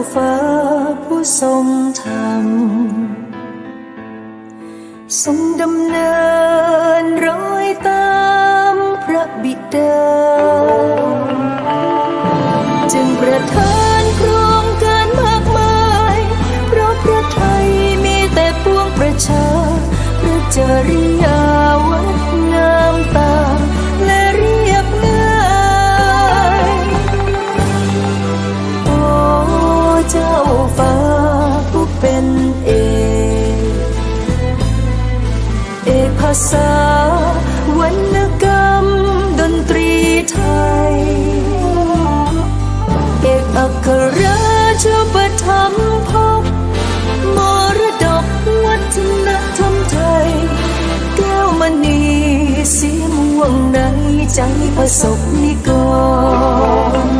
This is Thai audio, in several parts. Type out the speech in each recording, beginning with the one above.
เจ้าฟ้าผู้ทรงธรรม ทรงดำเนินรอยตามพระบิดา จึงประทานโครงการมากมาย เพราะพระไทยมีแต่ปวงประชาพระจริยา เจ้าฟ้าผู้เป็นเอกเอกภาษาวรรณกรรมดนตรีไทย เอกอัครราชประธรรมภพมรดกวัฒนธรรมไทย แก้วมณีสีม่วงในใจประสบนิกร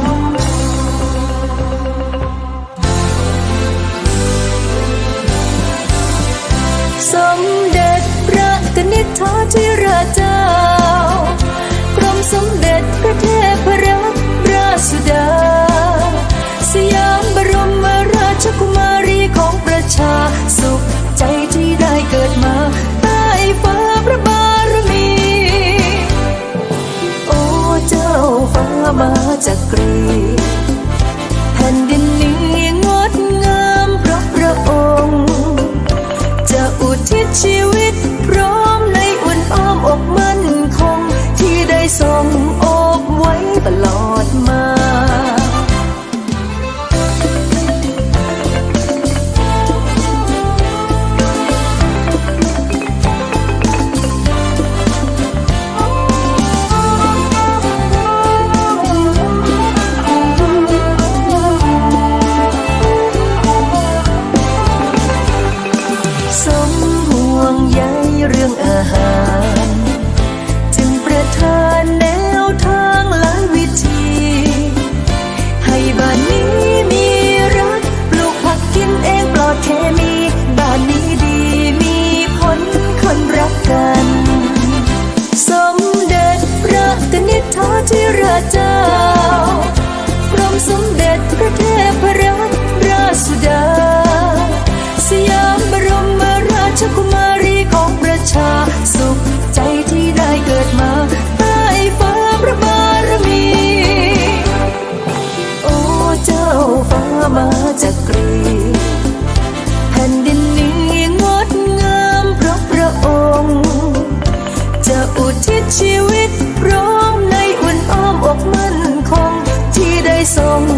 นิษฐาธิราชเจ้ากรมสมเด็จพระเทพรัตนราชสุดา สยามบรมราชกุมารีของประชาสุขใจที่ได้เกิดมาใต้ฟ้าพระบารมี โอ้เจ้าฟ้ามาจากกรีแผ่นดิน อบไว้ตลอด sông